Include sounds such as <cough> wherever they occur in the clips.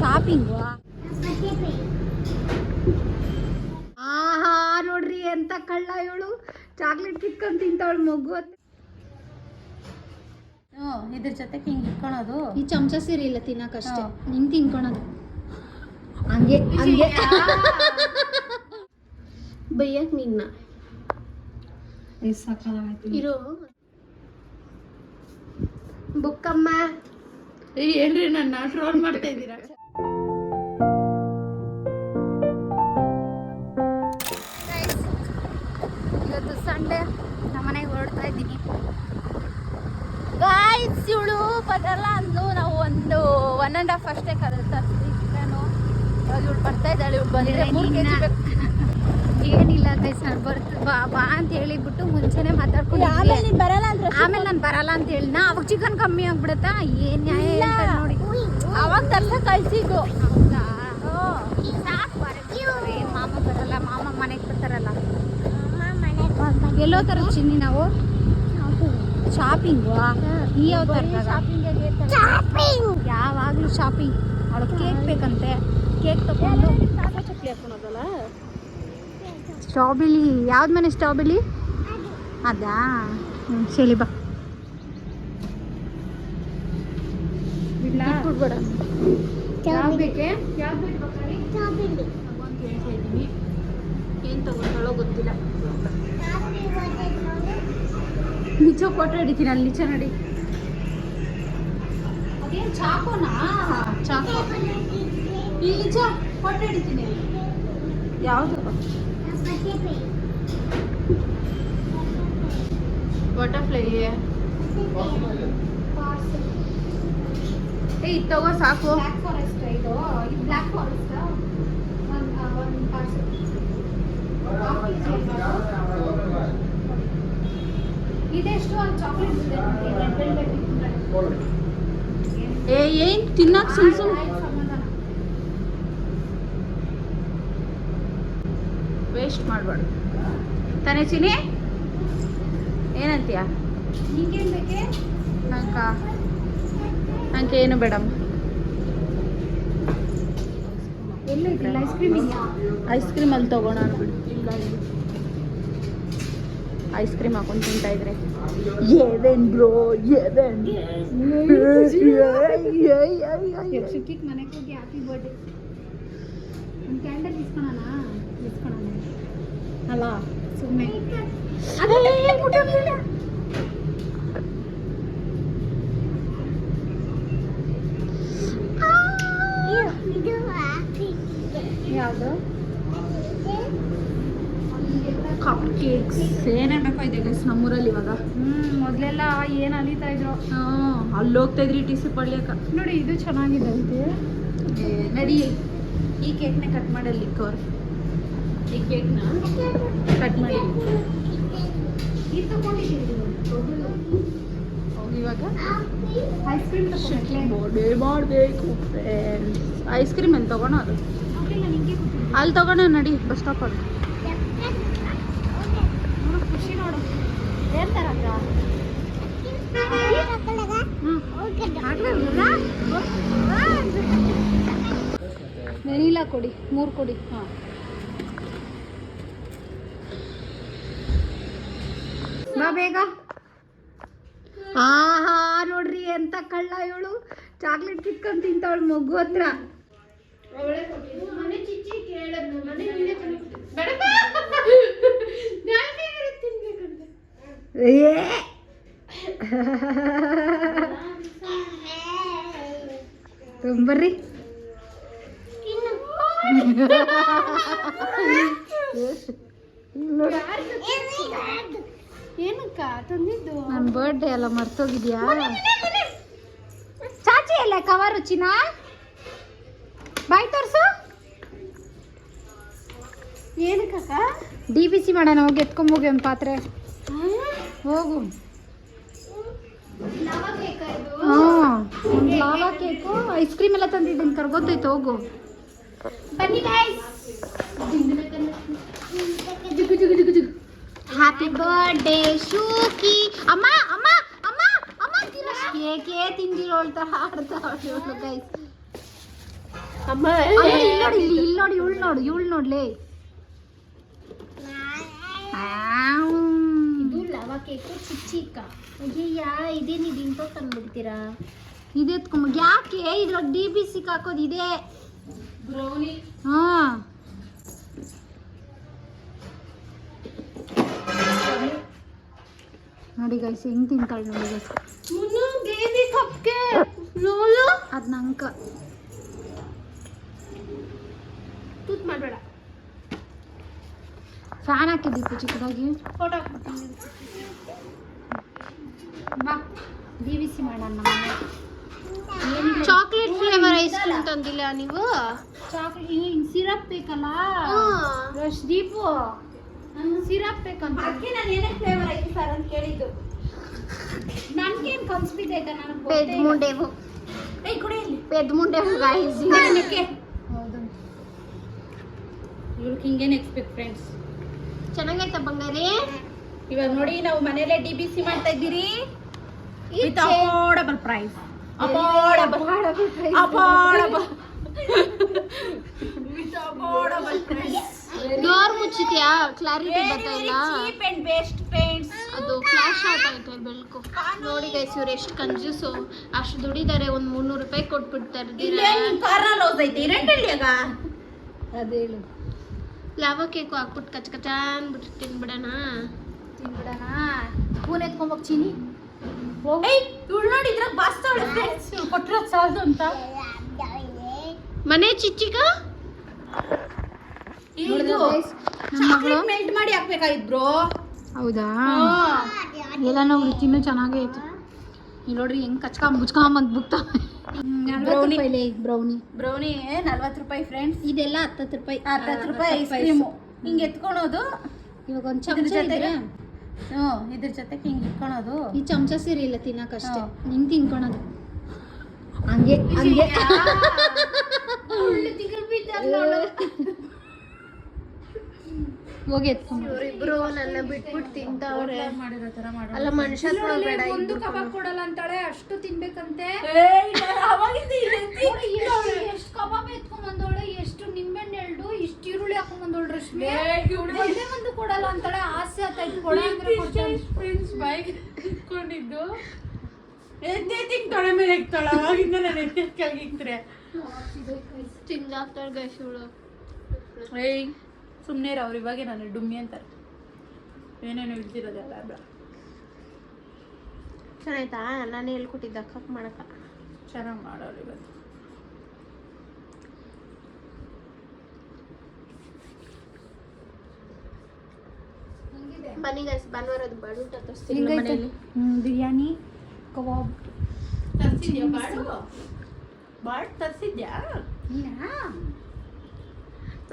Shopping ಆಹಾ ನೋಡ್ರಿ ಎಂತ ಕಳ್ಳ ಇವಳು. ಚಾಕ್ಲೇಟ್ ಕಿತ್ಕೊಂಡ್ ತಿಂತಾವಳು ಮಗು ಹ್ಞೂ ಇದ್ರ ಜೊತೆಗೆ ಹಿಂಗ್ ಇಟ್ಕೊಳೋದು. ಈ ಚಮಚ ಸೀರೆ ಇಲ್ಲ ತಿನ್ನಕಷ್ಟೇ ನಿಂಗ್ ತಿನ್ಕೊಳೋದು. ಹಂಗೆ ಹಂಗೆ. ಬೈಯಕ್ ನಿನ್ನ. ಇರೋ. ಬುಕ್ಕಮ್ಮ. ಏನ್ರಿ ನನ್ನ ಟ್ರೋಲ್ ಮಾಡ್ತಾ ಇದ್ದೀರಾ ಇವತ್ತು ನಮ್ಮ ನಮ್ಮನೆಗೆ ಹೊರಡ್ತಾ ಇದ್ದೀನಿ. ಗಾಯ್ಸ್ ಇವಳು ಬರಲ್ಲ ಅಂದ್ಲು ನಾವು ಒಂದು ಒನ್ ಆ್ಯಂಡ್ ಹಾಫ್ ಅಷ್ಟೇ ಕರೆದು ತರಿಸಿ ಚಿಕನು ಇವಳು ಬರ್ತಾ ಇದ್ದಾಳೆ ಇವಳು ಬಂದರೆ ಮೂರು ಕೆ ಜಿ ಏನಿಲ್ಲ ಗೈಸ್ ನಾನು ಬರ್ತು ಬಾ ಬಾ ಅಂತ ಹೇಳಿಬಿಟ್ಟು ಮುಂಚೆನೆ ಮಾತಾಡ್ಕೊಂಡು ಬರಲ್ಲ ಅಂದ್ರೆ ಆಮೇಲೆ ನಾನು ಬರಲ್ಲ ಅಂತ ಹೇಳಿನ ಅವಾಗ ಚಿಕನ್ ಕಮ್ಮಿ ಆಗ್ಬಿಡುತ್ತಾ? ಏನ್ ನ್ಯಾಯ ಹೇಳ್ತಾರೆ ನೋಡಿ. ಅವಾಗ ತರ್ಸ ಕಳ್ಸಿದ್ದು ಹೌದಾ? ಸಾಕು ಮಾಮ ಬರಲ್ಲ ಮಾಮ ಮನೆಗೆ ಬರ್ತಾರಲ್ಲ ಎಲ್ಲೋ ತರ ಚಿನ್ನಿ ನಾವು. ಶಾಪಿಂಗು ಈ ಯಾವ ಯಾವಾಗಲೂ ಶಾಪಿಂಗ್ ಅವಳು ಕೇಕ್ ಬೇಕಂತೆ. ಕೇಕ್ ತಗೊಂಡು ಚಕ್ಲಿ ಹಾಕೊಳೋದಲ್ಲ ಸ್ಟ್ರಾಬೆಲಿ ಯಾವ್ದು ಮನೆ ಸ್ಟ್ರಾಬೆರಿ ಅದಾ? ಹ್ಞೂ ಸರಿ ಬಾ. ಬಿಟ್ಬಿಡ್ಬೇಡ ಯಾವ್ದು ಬೇಕೆ? ಏನ್ ತಗೊಂಡಾಳೋ ಗೊತ್ತಿಲ್ಲ. ನಿಜ ಫೋಟೋ ಹಿಡಿತೀನಿ ಅಲ್ಲಿ ನಿಜ ನಡಿ. ಅದೇನು ಚಾಕೋನಾ? ಚಾಕೋ. ಇಲ್ಲಿ ನಿಜ ಫೋಟೋ ಹಿಡಿತೀನಿ ಯಾವ್ದು? ಬಟರ್ಫ್ಲೈ ಏ ಇದು ತಗೋ ಸಾಕು. ಬ್ಲ್ಯಾಕ್ ಫಾರೆಸ್ಟ್ ಇದು? ಇದು ಬ್ಲ್ಯಾಕ್ ಫಾರೆಸ್ಟ್ ಒಂದು ಒಂದು ಪಾರ್ಸಲ್ ಇದೆಷ್ಟು ಒಂದು ಚಾಕ್ಲೇಟ್ ಇದೆ? ನೋಡಿ ರೆಡ್ ವೆಲ್ವೆಟ್ ಏ ಏನ್? ತಿನ್ನಕ್ ಸುಮ್ ಸುಮ್. ವೇಸ್ಟ್ ಮಾಡ್ಬಾರ್ದು. ತಾನೇ ಚಿನಿ ಏನಂತೀಯ? ನಿಂಗೇನು ಬೇಕೆ? ನಂಕ? ನಂಗೆ ಏನು ಬೇಡಮ್ಮ ಎಲ್ಲ ಐಸ್ ಕ್ರೀಮ್ ಐಸ್ ಕ್ರೀಮ್ ಅಲ್ಲಿ ತಗೋಣ ಅನ್ಬಿಡು. ಇಲ್ಲಿ. ಐಸ್ ಕ್ರೀಮ್ ಹಾಕೊಂಡು ತಿಂತಾ ಇದ್ರೆ ಏವೇನ್ ಬ್ರೋ ಏವೇನ್ ಸುಖಿಗೆ ಮನೆಗೆ ಹೋಗಿ ಹ್ಯಾಪಿ ಬರ್ಡೇ ಒಂದು ಕ್ಯಾಂಡಲ್ ಇಸ್ಕೊಳೋಣ ಇಸ್ಕೊಳೋಣ ಅಲ್ಲ ಸುಮ್ಮನೆ ಯಾವುದು ಕಪ್ ಕೇಕ್ಸ್ ಇದೆ ಗೈಸ್ ನಮ್ಮೂರಲ್ಲಿ ಇವಾಗ. ಹ್ಮ್ ಮೊದಲೆಲ್ಲ ಏನು ಅಲಿತಾ ಇದ್ರು? ಹಾಂ ಅಲ್ಲಿ ಹೋಗ್ತಾ ಇದ್ರಿ ಟಿ ಸಿ ಪಡ್ಲಿಕ್ಕ. ನೋಡಿ ಇದು ಚೆನ್ನಾಗಿದೆ ಅಂತೆ. ನಡಿ. ಈ ಕೇಕ್ನೆ ಕಟ್ ಮಾಡಲ್ಲಿ ಕವರ್ ಈ ಕೇಕ್ನ ಕಟ್ ಮಾಡಿ. ಇದು ಇವಾಗ. ಐಸ್ ಕ್ರೀಮ್ ಮಾಡಬೇಕು ಫ್ರೆಂಡ್ಸ್ ಐಸ್ ಕ್ರೀಮ್ ಏನು ತಗೋಣ ಅಲ್ಲಿ ತಗೋಣ ನಡಿ ಬಸ್ ಸ್ಟಾಪ್ ಅಲ್ಲಿ ನೋಡು ಖುಷಿ ನೋಡು ಏನ್ ತರಕ ವೆನಿಲಾ ಕೊಡಿ, ಮೂರು ಕೊಡಿ, ಹಾಂ. ಬಾ ಬೇಗ. ಆಹಾ, ನೋಡ್ರಿ ಎಂತ ಕಳ್ಳ ಇವಳು. ಚಾಕ್ಲೇಟ್ ಕಿತ್ಕೊಂಡ್ ತಿಂತಾವಳು ಮಗು ಹತ್ರ ಏ ಬರ್ರಿ ಏನಕ್ಕ ತಂದಿದ್ದು ನನ್ನ ಎಲ್ಲ ಮರ್ತೋಗಿದ್ಯಾ? ಚಾಚಿ ಎಲ್ಲ ಕವರ್ ಚಿನ್ನ ಬಾಯ್ ತೋರ್ಸು. ಏನಕ್ಕ ಡಿ ಬಿ ಸಿ ಮಾಡೋಣ ಹೋಗಿ ಎತ್ಕೊಂಬೋಗಿ ಒಂದು ಪಾತ್ರೆ. ಹೋಗು. ಹಾಂ ಒಂದು ಲಾವಾ ಕೇಕು ಐಸ್ ಕ್ರೀಮ್ ಎಲ್ಲ ತಂದಿದ್ದೀನಿ ಕರ್ಗೋತೈತೆ ಹೋಗು. ಬನ್ನಿ ಹ್ಯಾಪಿ ಬರ್ಡೇ ಶೂಕಿ. ಅಮ್ಮ ಕೇಕೇ ತಿಂದಿರೋಳ್ ಥರ ಆಡ್ತಾ ಗೈಸ್ ಅಮ್ಮ ಇಲ್ಲಿ ನೋಡಿ ಇಲ್ಲಿ ಇಲ್ಲಿ ನೋಡಿ ಇವಳು ನೋಡು ಇವಳು ನೋಡ್ಲಿ. ಇದು ಲವಾ ಕೇಕು ಚಿಕ್ಕ ಚಿಕ್ಕ ಅಯ್ಯಯ್ಯ ಇದೇನಿದು ಇಂತ ತಂದ್ಬಿಡ್ತೀರಾ? ಯಾಕೆ? ಇದ್ರೊಳಗೆ ಡಿ ಬಿ ಸಿಕ್ ಹಾಕೋದು ಇದೆ. ಬ್ರೌನಿ ಹಾ. ನೋಡಿ ಗೈಸ್ ಹೆಂಗ್ ತಿಂತಾಳೆ ನೋಡಿ ಗೈಸ್ ಅದ್ ನಂಕ. ಮಾಡಬೇಡ. ಫ್ಯಾನ್ ಹಾಕಿದ್ದಿತ್ತು ಚಿಕ್ಕದಾಗಿ. ಫೋಟೋ ಬಾ ಡಿ ಸಿ ಮಾಡೋಣ ಚಾಕ್ಲೇಟ್ ಫ್ಲೇವರ್ ಐಸ್ ಕ್ರೀಮ್ ತಂದಿಲ್ಲ ನೀವು? ಚಾಕ್ಲೇಟ್ ಸಿರಪ್ ಬೇಕಲ್ಲ? ರಶ್ ದೀಪು. ಸಿರಪ್ ಬೇಕಂತ ನಾನು ಏನೇ ಫ್ಲೇವರ್ ಐತಿ ಸರ್ ಅಂತ ಕೇಳಿದ್ದು. ನನ್ಗೇನ್ ಕನ್ಸ್ಬಿದ್ದೈತ ನನಗೆ ಪೆದ್ ಮುಂಡೆವು ಏಯ್ ಕುಡಿ ಇಲ್ಲಿ. ಪೆದ್ ಮುಂಡೆವು ಗಾಯ್ಸ್ ಹೌದು. ಇವ್ರಿಗೆ ಹಿಂಗೇನು ಎಕ್ಸ್ಪೆಕ್ಟ್ ಫ್ರೆಂಡ್ಸ್ ಚೆನ್ನಾಗೈತ ಬಂಗಾರಿ? ಇವಾಗ ನೋಡಿ ನಾವು ಮನೆಯಲ್ಲೇ ಡಿ ಬಿ ಸಿ ಮಾಡ್ತಾ ಇದ್ದೀರಿ. With affordable price affordable affordable with affordable price door ಮುಚ್ಚಿದ್ಯಾ? Clarity ಬರ್ತಾ ಇಲ್ಲ. ಚೀಪ್ ಅಂಡ್ ಬೆಸ್ಟ್ ಫ್ರೆಂಡ್ಸ್ ಅದು ಫ್ಲಾಶ್ ಆಗ್ತೈತೆ ಬೆಳಕು. ನೋಡಿ ಗೈಸ್ ಇವ್ರು ಎಷ್ಟು ಕಂಜೂಸು ಅಷ್ಟು ದುಡಿದಾರೆ ಒಂದು ಮುನ್ನೂರು ರೂಪಾಯಿ ಕೊಟ್ಬಿಡ್ತಾರೆ ಕಾರ್ನಲ್ಲಿ ಲೋಸ್ ಐತಿ ರೆಂಟ್ ಇಲ್ಲಿಯಾಗ ಅದೇಳು ಲಾವ ಕೇಕು ಹಾಕ್ಬಿಟ್ಟು ಕಚ್ ಕಚ ಅಂದ್ಬಿಟ್ಟು ತಿನ್ಬಿಡೋಣ ತಿನ್ಬಿಡಣ ಸ್ಪೂನ್ ಎತ್ಕೊಂಬೋಗ್ ಚೀನಿ. ಏಯ್ ಇವ್ಳು ನೋಡಿ ಇದ್ರಾಗ ಬಾಸ್ತಾವಳೆ ಫ್ರೆಂಡ್ಸ್ ಕೊಟ್ಟಿರೋ ಸಾಲದು ಅಂತ. ಮನೆ ಚಿಚ್ಚಿಗ? ಇದು ಮಗಳು? ಮೆಲ್ಟ್ ಮಾಡಿ ಹಾಕ್ಬೇಕಾಗಿತ್ತು ಬ್ರೋ. ಹೌದಾ? ಎಲ್ಲ ನಾವು ತಿನ್ನು ಚೆನ್ನಾಗೇ ಇಲ್ಲಿ ನೋಡ್ರಿ ಹೆಂಗ್ ಕಚ್ಕೊಂಡ್ ಮುಚ್ಕೊಂಬಂದ್ ಬುಕ್ತ Brownie. ಬ್ರೌನಿ. ಬ್ರೌನಿ. ನಲ್ವತ್ತು ರೂಪಾಯಿ ಫ್ರೆಂಡ್ಸ್ ಇದೆಲ್ಲ ಹತ್ತತ್ತು ರೂಪಾಯಿ. ಹತ್ತತ್ತು ರೂಪಾಯಿ ಐಸ್ ಕ್ರೀಮು ಹಿಂಗೆ ಎತ್ಕೊಳೋದು? ಇವಾಗ ಒಂದು ಚಮಚ ಜೊತೆಗೆ? ಇದ್ರೆ? ಹ್ಞೂ ಇದ್ರ ಜೊತೆಗೆ ಹಿಂಗೆ ಇಟ್ಕೊಳೋದು ಈ ಚಮಚ ಇಲ್ಲ ತಿನ್ನಕಷ್ಟೇ ಹಾ. ಹಿಂಗ್ ತಿನ್ಕೊಳೋದು. ಹಂಗೆ ಹಂಗೆ. <laughs> ಹೋಗಿ ಎತ್ಕೊಂಡ್ ಇವ್ರಿಬ್ರು ನನ್ನ ಬಿಟ್ಬಿಟ್ಟು ತಿಂತಾವ್ರೆ ಅಲ್ಲ ಮನುಷ್ಯ ಕೊಡಬೇಡ ಒಂದು ಕಬಾಬ್ ಕೊಡಲ್ಲ ಅಂತಾಳೆ ಅಷ್ಟು ತಿನ್ಬೇಕಂತೆ. ಎಷ್ಟು ಕಬಾಬ್ ಎತ್ಕೊಂಡ್ ಬಂದವಳೆ ಎಷ್ಟು ನಿಂಬೆಹಣ್ಣು ಎಳ್ದು ಇಷ್ಟು ಈರುಳ್ಳಿ ಹಾಕೊಂಡ್ ಬಂದವಳು ರಶ್ಮಿ. ಒಂದೇ ಒಂದು ಕೊಡಲ್ಲ ಅಂತಾಳೆ ಆಸೆ ಆತಾಯ್ತು ಕೊಡ ಅಂದ್ರೆ ಕೊಡ್ತಾಳೆ. ಇಟ್ಕೊಂಡಿದ್ದು ಎದ್ದೆ ತಿಂತಾಳೆ ಮೇಲೆ ಇಕ್ತಾಳೆ ಅವಾಗಿಂದ ನಾನು ಎದ್ದಕ್ಕಾಗಿದ್ರೆ ತಿಂದಾಕ್ತಾಳೆ ಗೈಸ್ ಇವಳು. ಏಯ್ ಸುಮ್ಮನೆ ಅವ್ರು ಇವಾಗೆ ನಾನು ಡುಮ್ಮಿ ಅಂತಾರೆ. ಏನೇನು ಇಳ್ದಿರೋದೆಲ್ಲ ಬೇಡ ಚೆನ್ನಾಯ್ತಾ? ನಾನು ಹೇಳ್ಕೊಟ್ಟಿದ್ದ ಕಪ್ ಮಾಡಕ್ಕ. ಚೆನ್ನಾಗಿ ಮಾಡೋರು ಇವತ್ತು. ಬನ್ನಿ ಗೈಸ್ ಬಾಡೂಟ ತರಿಸ್ತೀನಿ ಬಿರಿಯಾನಿ ಕಬಾಬ್. ತರ್ಸಿದ್ಯಾ ಬಾಳು? ಬಾಳ್ ತರ್ಸಿದ್ಯಾ?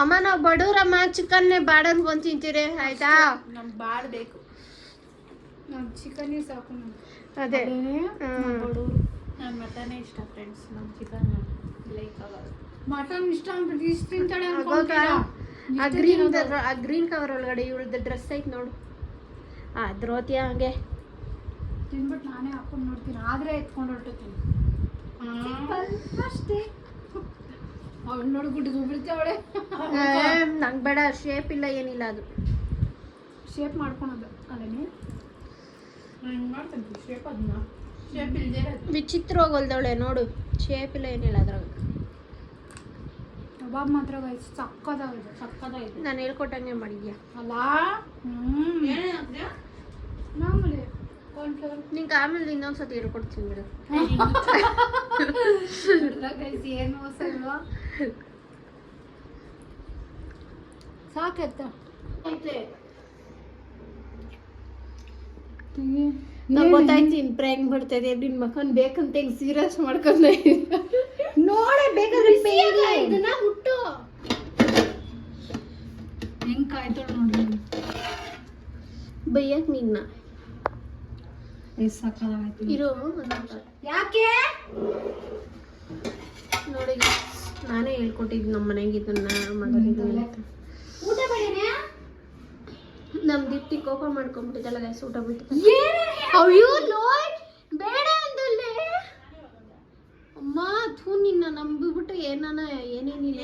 ಅಮ್ಮ ನಾವು ಬಡವ್ರಮ್ಮ ಚಿಕನ್ನೇ ಬಾಡನ್ ಬಂದು ತಿಂತೀರಿ ಆಯ್ತಾ? ನಮ್ಗೆ ಬಾಡಬೇಕು ಬೇಕು. ನಮ್ ಚಿಕನ್ ಸಾಕು. ಅದೇ. ನನ್ನ ಮಟನೇ ಇಷ್ಟ ಫ್ರೆಂಡ್ಸ್ ನಮ್ಮ ಚಿಕನ್ ಲೈಕ್ ಮಟನ್ ಇಷ್ಟ ಅಂದ್ಬಿಟ್ಟು ಇಷ್ಟು ತಿಂತಾಳೆ ಆ ಗ್ರೀನ್ ಆ ಗ್ರೀನ್ ಕವರ್ ಒಳಗಡೆ ಇವಳದ ಡ್ರೆಸ್ ಐತೆ ನೋಡು. ಆ ದ್ರೋತಿಯ ಹಂಗೆ. ತಿನ್ಬಿಟ್ಟು ನಾನೇ ಹಾಕೊಂಡು ನೋಡ್ತೀನಿ. ಆದ್ರೆ ಎತ್ಕೊಂಡು ಹೊರಟೋತೀನಿ ಅಷ್ಟೇ ಅವಳು ನೋಡಿ ಗುಡ್ಡಿಗೆ ಬಿಡ್ತಾವಳೆ ನಂಗೆ ಬೇಡ ಶೇಪ್ ಇಲ್ಲ ಏನಿಲ್ಲ ಅದು. ಶೇಪ್ ಮಾಡ್ಕೊಳೋದು. ಅಲ್ಲೇ ಹಿಂಗೆ ಮಾಡ್ತೀನಿ ಶೇಪ್ ಅದನ್ನ ಶೇಪ್ ಇಲ್ದೇ ಇರೋದು. ವಿಚಿತ್ರವಾಗಿ ಹೊಲ್ದವಳೆ ನೋಡು. ಶೇಪ್ ಇಲ್ಲ ಏನಿಲ್ಲ ಅದ್ರಾಗ. ಕಬಾಬ್ ಮಾತ್ರ ಸಕ್ಕದಾಗಿದೆ ಸಕ್ಕದಾಗಿದೆ. ನಾನು ಹೇಳ್ಕೊಟ್ಟಂಗೆ ಮಾಡಿದ್ಯಾ? ಅಲ್ಲ? ಮಾಮೂಲಿ. ನಿಂಗೆ ಆಮೇಲೆ ಇನ್ನೊಂದ್ಸತಿ ಹೇಳ್ಕೊಡ್ತೀನಿ ಬಿಡು. <laughs> ಏನು ಮೋಸ ಇಲ್ವಾ? ಸಾಕೆತ್ತ ನಂಗೆ ಗೊತ್ತಾಯ್ತು ನಿನ್ ಮಕ್ಕನ್ ಬೇಕಂತ ಹೆಂಗ್ ಸೀರಿಯಸ್ ಮಾಡ್ಕೊಂಡ ನೋಡೆ ಬೇಕಾದ್ರೆ ಇದನ್ನ ಮುಟ್ಟು ಹೆಂಗ್ ಕಾಯ್ತಾಳ ನೋಡ್ರಿ. ಬೈಯಕ್ ನಿನ್ನ. ಎಷ್ಟು ಸಕ್ಕದಾಗೈತಿ ಇರು ಯಾಕೆ ನೋಡಿ ನಾನೇ ಹೇಳ್ಕೊಟ್ಟಿದ್ದು ನಮ್ಮ ಮನೆಗೆ ಇದನ್ನ ಅಂತ. ನಮ್ ದೀಪ್ತಿ ಕೋಪ ಮಾಡ್ಕೊಂಡ್ಬಿಟ್ಟಿದ್ದಲ್ಲ ಗೈಸ್ ಊಟ ಬಿಟ್ಟು. ಅಯ್ಯೋ ಲೋಯ್ ಬೇಡ ಅಂದಲ್ಲೇ ಅಮ್ಮ ಥೂ ನಿನ್ನ ನಂಬಿಬಿಟ್ಟು ಏನಾನ ಏನೇನಿಲ್ಲ.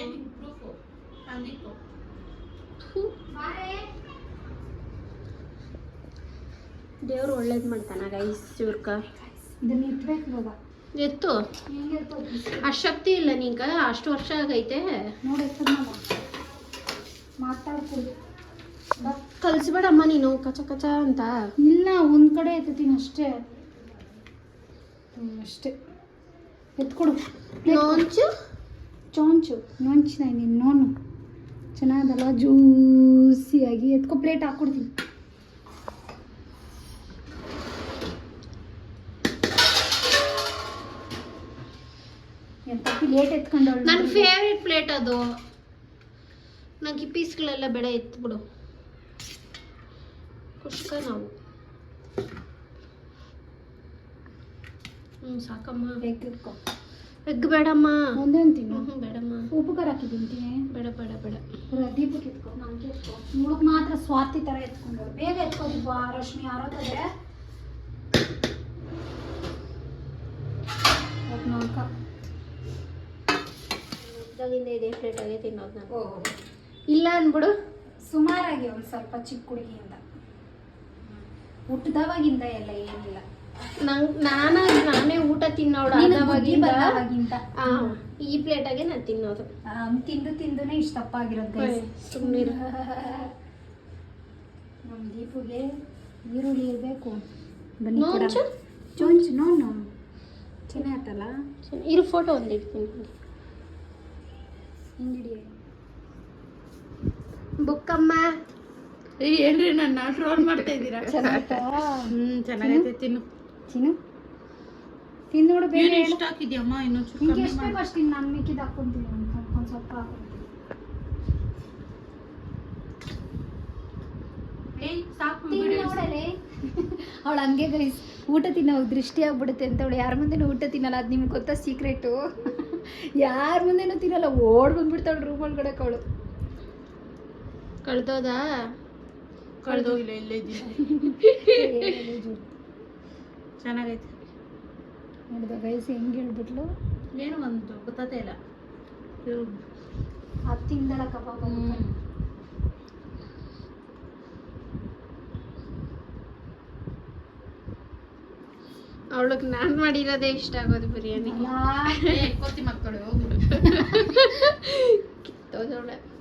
ದೇವ್ರು ಒಳ್ಳೇದು ಮಾಡ್ತಾನ ಗೈಸ್ ಚೂರ್ಕ ಇದನ್ನ ಇಟ್ಬೇಕು ಎತ್ತು? ಅಷ್ಟು ಶಕ್ತಿ ಇಲ್ಲ ನಿಂಗ ಅಷ್ಟು ವರ್ಷ ಆಗೈತೆ. ನೋಡಿ ಮಾತಾಡ್ಕೊಡು ಕಲ್ಸ್ಬೇಡಮ್ಮ ನೀನು ಕಚ ಕಚ ಅಂತ. ಇಲ್ಲ ಒಂದ್ ಕಡೆ ಎತ್ತೀನಿ ಅಷ್ಟೇ. ಅಷ್ಟೇ. ಎತ್ಕೊಡು ನೋಂಚು? ಚೋಂಚು. ನೋಂಚಿನ ನೀನು ನೋನು. ಚೆನ್ನಾಗಲ್ಲ ಜೂಸಿಯಾಗಿ ಎತ್ಕೊ ಪ್ಲೇಟ್ ಹಾಕ್ಕೊಡ್ತೀನಿ. ಪ್ಲೇಟ್ ಎತ್ಕೊಂಡವಳು ನನ್ನ ಫೇವ್ರೆಟ್ ಪ್ಲೇಟ್ ಅದು. ನಂಗೆ ಈ ಪೀಸ್ಗಳೆಲ್ಲ ಬೇಡ ಎತ್ಬಿಡು. ಕುಷ್ಕ ನಾವು. ಹ್ಞೂ ಸಾಕಮ್ಮ. ಎಗ್ ಎತ್ಕೊ ಎಗ್ ಬೇಡಮ್ಮ. ಒಂದೇ ಅಂತೀನಿ ಹ್ಞೂ ಬೇಡಮ್ಮ. ಉಪ್ಪು ಖಾರ ಹಾಕಿದ್ದೀನಿ ಬೇಡ ಬೇಡ ಬೇಡ. ದೀಪಕ್ಕೆ ಎತ್ಕೊ. ನಂಗೆ ಎತ್ಕೊ. ಇವಳು ಮಾತ್ರ ಸ್ವಾತಿ ಥರ ಎತ್ಕೊಂಡು ಬೇಗ ಬಾ ರಶ್ಮಿ ನಾಲ್ಕ ಆಗಿ ತಿನ್ನೋದು ನಾನು. ಇಲ್ಲ ಅಂದ್ಬಿಡು. ಸುಮಾರಾಗಿ ಒಂದು ಸ್ವಲ್ಪ ಚಿಕ್ಕ ಹುಡುಗಿಯಿಂದ. ಹುಟ್ಟಿದವಾಗಿಂದ ಎಲ್ಲ ಏನಿಲ್ಲ. ನಂಗೆ ನಾನು ನಾನೇ ಊಟ ತಿನ್ನೋಳು ನೀನು ಬುದ್ಧಿ ಆದವಾಗಿಂದ ಬಂದಾವಾಗಿಂದ. ಆ, ಈ ಪ್ಲೇಟಾಗೆ ನಾನು ತಿನ್ನೋದು. ತಿಂದು ತಿಂದು ತಿಂದುನೇ ಇಷ್ಟ ತಪ್ಪ ಆಗಿರೋದು ಸುಮ್ಮನಿರು <laughs> ನಮ್ಮ ದೀಪುಗೆ ಈರುಳ್ಳಿ ಇರಬೇಕು. ಬನ್ನಿ ಕೊಡೋಣ. ನೋಂಚು ಚೊಂಚು ನೋನು ಚೆನ್ನಾಗತ್ತಲ್ಲ ಇರು ಫೋಟೋ ಒಂದು ಇಡ್ತೀನಿ ಬುಕ್ಕಮ್ಮ. ಏನ್ರಿ ನನ್ನ ಟ್ರೋಲ್ ಮಾಡ್ತಾ ಇದ್ದೀರಾ? ಹ್ಮ್ ಚೆನ್ನಾಗೈತೆ ತಿನ್ನು. ತಿನ್ನು. ತಿಂದು ನೋಡು ಹೇಳು. ಇಷ್ಟ ಹಾಕಿದ್ಯಮ್ಮ? ಇನ್ನೊಂದು ಚೂರು ನಿಂಗೆ ಎಷ್ಟು ಬೇಕು. ಅಷ್ಟು ನಾನು ಮಿಕ್ಕಿದ ಹಾಕ್ಕೊಂತೀನಿ ಅಂತ ಒಂದು ಸ್ವಲ್ಪ. ಅವಳು ಹಂಗೆ ಗೈಸ್ ಊಟ ತಿನ್ನೋ ದೃಷ್ಟಿ ಆಗ್ಬಿಡುತ್ತೆ ಅಂತ ಅವಳು ಯಾರ ಮುಂದೆ ಊಟ ತಿನ್ನಲ್ಲ ಅದು ನಿಮ್ಗೆ ಗೊತ್ತಾ ಸೀಕ್ರೆಟು ಯಾರ ಮುಂದೆನೂ ತಿನ್ನಲ್ಲ ಓಡ್ ಬಂದ್ಬಿಡ್ತಾಳು ರೂಮ್ ಒಳಗಡೆ ಕಳು ಕಳ್ದೋದಾ? ಕಳ್ದೋಗಿಲ್ಲ ಇಲ್ಲೇ ಚೆನ್ನಾಗೈತೆ. ನೋಡಿದ ಗೈಸ್ ಹೆಂಗೆ ಹೇಳ್ಬಿಟ್ಲು? ಏನು ಒಂದು ಗೊತ್ತಾಗ್ತಾ ಇಲ್ಲ. ಅದು ತಿಂದಳ ಕಬಾಬ್ ಅವಳಿಗೆ ನಾನು ಮಾಡಿರೋದೇ ಇಷ್ಟ ಆಗೋದು ಬಿರಿಯಾನಿ. ಮಕ್ಕಳು. <laughs>